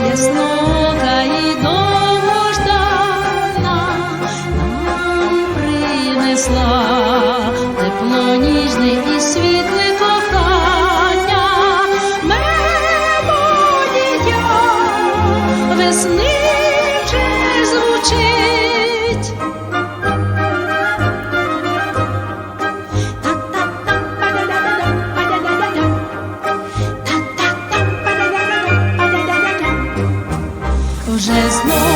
висока і довгождана нам принесла тепло ніжне і світле кохання, мелодія весни Вже знову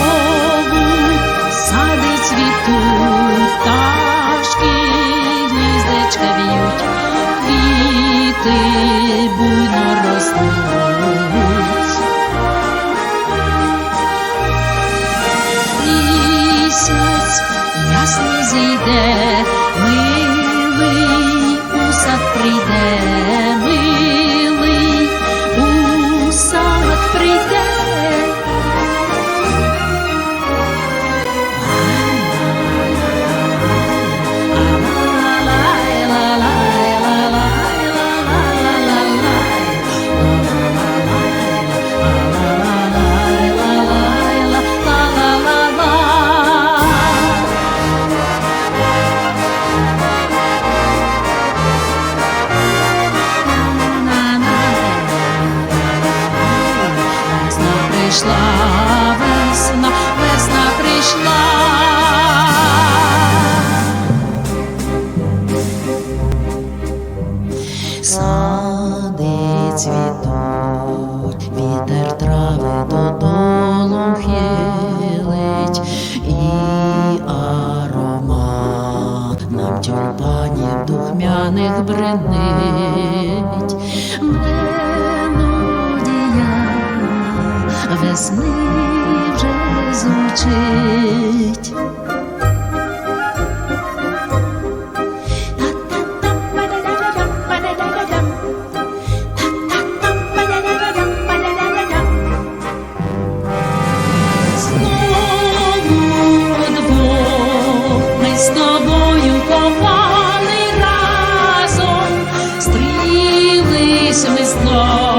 Сади цвітуть, вітер трави додолу хилить, і аромат нам тюльпанів духмяних бренить. Мелодія весни вже звучить. ми знов.